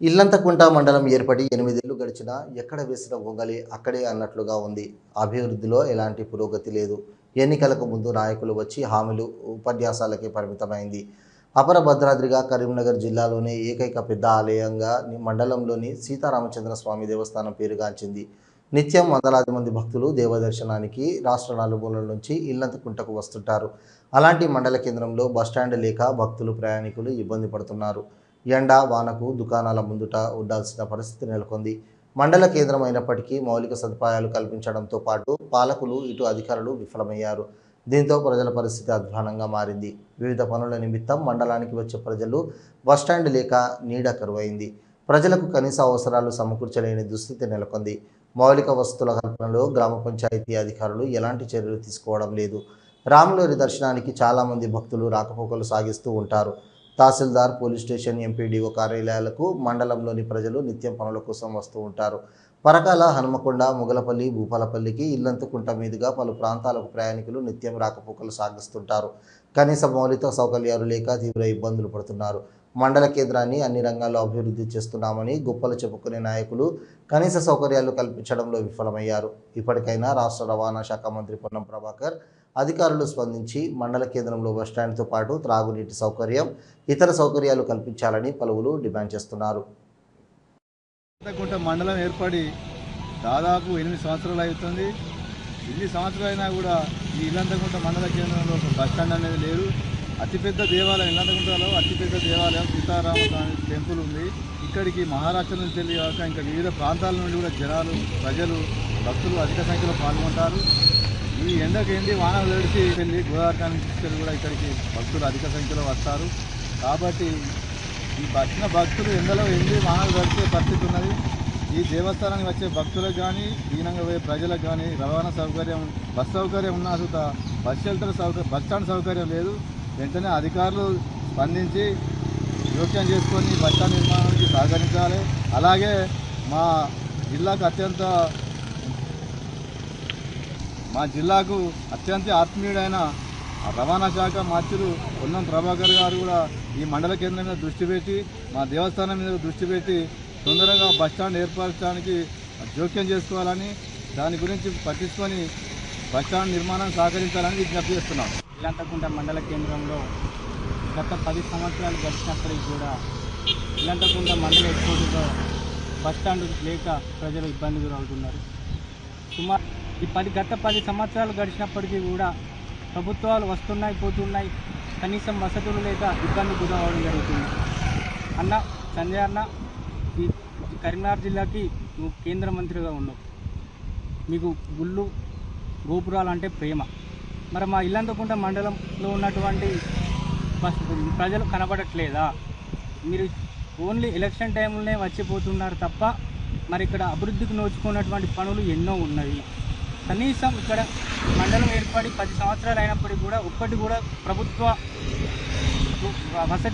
ఇల్లంతకుంట మండలం ఏర్పడి ఎనిమిదేళ్ళు గడిచినా ఎక్కడ వేసిన గొంగలి అక్కడే అన్నట్లుగా ఉంది. అభివృద్ధిలో ఎలాంటి పురోగతి లేదు. ఎన్నికలకు ముందు నాయకులు వచ్చి హామీలు ఉపన్యాసాలకే పరిమితమైంది. అపర భద్రాద్రిగా కరీంనగర్ జిల్లాలోనే ఏకైక పెద్ద ఆలయంగా మండలంలోని సీతారామచంద్ర స్వామి దేవస్థానం పేరుగాంచింది. నిత్యం వందలాది మంది భక్తులు దేవదర్శనానికి రాష్ట్ర నలుమూలల నుంచి ఇల్లంతకుంటకు వస్తుంటారు. అలాంటి మండల కేంద్రంలో బస్టాండ్ లేక భక్తులు ప్రయాణికులు ఇబ్బంది పడుతున్నారు. ఎండ వానకు దుకాణాల ముందుట ఉండాల్సిన పరిస్థితి నెలకొంది. మండల కేంద్రం అయినప్పటికీ మౌలిక సదుపాయాలు కల్పించడంతో పాటు పాలకులు ఇటు అధికారులు విఫలమయ్యారు. దీంతో ప్రజల పరిస్థితి అధ్వానంగా మారింది. వివిధ పనుల నిమిత్తం మండలానికి వచ్చే ప్రజలు బస్టాండ్ లేక నీడ కరువైంది. ప్రజలకు కనీస అవసరాలు సమకూర్చలేని దుస్థితి నెలకొంది. మౌలిక వసతుల కల్పనలో గ్రామ పంచాయతీ అధికారులు ఎలాంటి చర్యలు తీసుకోవడం లేదు. రాములూరి దర్శనానికి చాలామంది భక్తులు రాకపోకలు సాగిస్తూ ఉంటారు. తహసీల్దార్ పోలీస్ స్టేషన్ ఎంపీడీఓ కార్యాలయాలకు మండలంలోని ప్రజలు నిత్యం పనుల కోసం వస్తూ ఉంటారు. పరకాల హనుమకొండ ముగలపల్లి భూపాలపల్లికి ఇల్లంతుకుంట మీదుగా పలు ప్రాంతాలకు ప్రయాణికులు నిత్యం రాకపోకలు సాగిస్తుంటారు. కనీస మౌలిక సౌకర్యాలు లేక తీవ్ర ఇబ్బందులు పడుతున్నారు. మండల కేంద్రాన్ని అన్ని రంగాల్లో అభివృద్ధి చేస్తున్నామని గొప్పలు చెప్పుకునే నాయకులు కనీస సౌకర్యాలు కల్పించడంలో విఫలమయ్యారు. ఇప్పటికైనా రాష్ట్ర రవాణా శాఖ మంత్రి పొన్నం ప్రభాకర్ అధికారులు స్పందించి మండల కేంద్రంలో బస్టాండ్తో పాటు త్రాగునీటి సౌకర్యం ఇతర సౌకర్యాలు కల్పించాలని పలువురు డిమాండ్ చేస్తున్నారు. మండలం ఏర్పడి దాదాపు ఎనిమిది సంవత్సరాలు అవుతుంది. ఎన్ని సంవత్సరాలు అయినా కూడా ఈ ఇల్లంతకుంట మండల కేంద్రంలో ఒక బస్టాండ్ అనేది లేదు. అతిపెద్ద దేవాలయం ఇల్లంతకుంటలో అతిపెద్ద దేవాలయం సీతారామ స్వామి టెంపుల్ ఉంది. ఇక్కడికి మహారాష్ట్ర నుంచి వెళ్ళి కాక ఇంకా వివిధ ప్రాంతాల నుండి కూడా జనాలు ప్రజలు భక్తులు అధిక సంఖ్యలో పాల్గొంటారు. ఈ ఎండకు ఎండి వాన వేడిచి వెళ్ళి గోదావరి నుంచి తీసుకెళ్ళి కూడా ఇక్కడికి భక్తులు అధిక సంఖ్యలో వస్తారు. కాబట్టి ఈ వచ్చిన భక్తులు ఎండలో ఎండి వాహనాలు గడిచే పరిస్థితి ఉన్నది. ఈ దేవస్థానానికి వచ్చే భక్తులకు కానీ దీనంగా పోయే ప్రజలకు కానీ రవాణా సౌకర్యం బస్ సౌకర్యం ఉన్నా సుత బస్ షెల్టర్ సౌకర్యం బస్ స్టాండ్ సౌకర్యం లేదు. వెంటనే అధికారులు స్పందించి జోక్యం చేసుకొని బస్ స్టాండ్ నిర్మాణానికి సహకరించాలి. అలాగే మా జిల్లాకు అత్యంత మా జిల్లాకు అత్యంత ఆత్మీయుడైన రవాణా శాఖ మంత్రులు పొన్నం ప్రభాకర్ గారు కూడా ఈ మండల కేంద్రం మీద దృష్టి పెట్టి మా దేవస్థానం మీద దృష్టి పెట్టి తొందరగా బస్టాండ్ ఏర్పరచడానికి జోక్యం చేసుకోవాలని దాని గురించి పట్టించుకొని బస్టాండ్ నిర్మాణం సహకరించాలని విజ్ఞప్తి చేస్తున్నాం. ఇల్లంతకుంట మండల కేంద్రంలో గత పది సంవత్సరాలు గడిచినప్పటికీ కూడా ఇల్లంతకుంట మండల ఎక్స్పోర్టులో బస్టాండ్ లేక ప్రజలు ఇబ్బంది గురవుతున్నారు సుమారు ఈ పది గత పది సంవత్సరాలు గడిచినప్పటికీ కూడా ప్రభుత్వాలు వస్తున్నాయి పోతున్నాయి. కనీసం వసతులు లేక ఇబ్బంది గురవడం జరుగుతుంది. అన్న సంజయ్ అన్న ఈ కరీంనగర్ జిల్లాకి నువ్వు కేంద్ర మంత్రిగా ఉన్నావు. మీకు గుళ్ళు గోపురాలు అంటే ప్రేమ. మరి మా ఇల్లంతకుంట మండలంలో ఉన్నటువంటి ప్రజలు కనబడట్లేదా? మీరు ఓన్లీ ఎలక్షన్ టైంలోనే వచ్చిపోతున్నారు తప్ప మరి ఇక్కడ అభివృద్ధికి నోచుకున్నటువంటి పనులు ఎన్నో ఉన్నాయి కనీసం ఇక్కడ మండలం ఏర్పడి పది సంవత్సరాలు అయినప్పటికీ కూడా ఒక్కటి కూడా ప్రభుత్వ వసతి